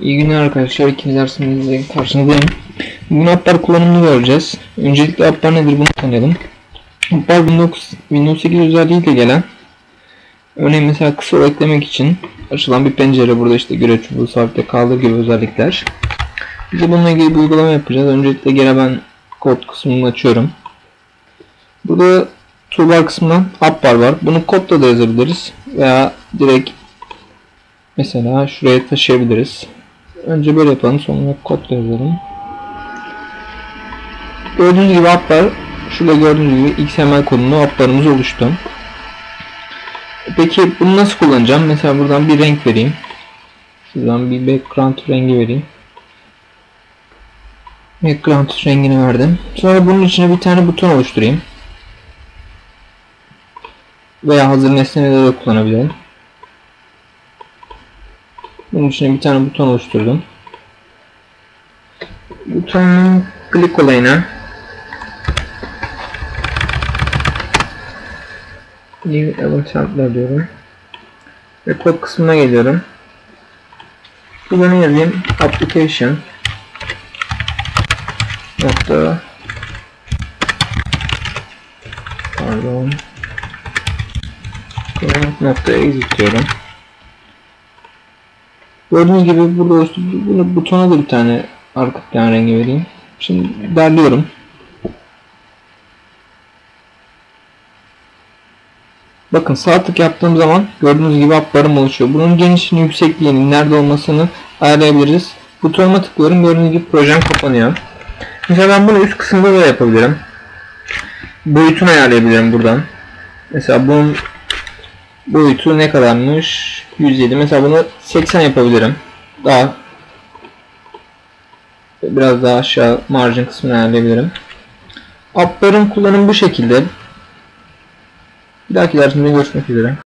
İyi günler arkadaşlar. İkinci dersimizde karşınızdayım. Bugün appar kullanımını göreceğiz. Öncelikle appar nedir bunu tanıyalım. Appar Windows, Windows 8 özelliğiyle gelen örneğin mesela kısa yol eklemek için açılan bir pencere burada işte görev çubuğu sabitle kaldır gibi özellikler. Biz de bununla ilgili bir uygulama yapacağız. Öncelikle gene ben kod kısmını açıyorum. Burada toolbar kısmından appar var. Bunu kodla da yazabiliriz veya direkt Mesela şuraya taşıyabiliriz. Önce böyle yapalım sonra kodla yazalım. Gördüğünüz gibi app'lar şurada gördüğünüz gibi XML kodunu app'larımız oluştu. Peki bunu nasıl kullanacağım? Mesela buradan bir renk vereyim. Şuradan bir background rengi vereyim. Background rengini verdim. Sonra bunun içine bir tane buton oluşturayım. Veya hazır nesneleri de kullanabilirim. Bunun için bir tane buton oluşturdum. Butonun klik olayına New Sampler diyorum. Ve kod kısmına geliyorum. Burada ne yazayım? Application nokta pardon nokta exit diyorum. Gördüğünüz gibi burada. Bunu butona da bir tane arka plan rengi vereyim. Şimdi derliyorum. Bakın sağ tık yaptığım zaman gördüğünüz gibi app'larım oluşuyor. Bunun genişliğini, yüksekliğini, nerede olmasını ayarlayabiliriz. Butonuma tıklıyorum. Gördüğünüz gibi projem kapanıyor. Mesela ben bunu üst kısımda da yapabilirim. Boyutunu ayarlayabilirim buradan. Mesela bunun boyutu ne kadarmış? 107. Mesela bunu 80 yapabilirim. Daha biraz daha aşağı margin kısmını ayarlayabilirim. App'ların kullanımı bu şekilde. Bir dahaki dersimde görüşmek üzere.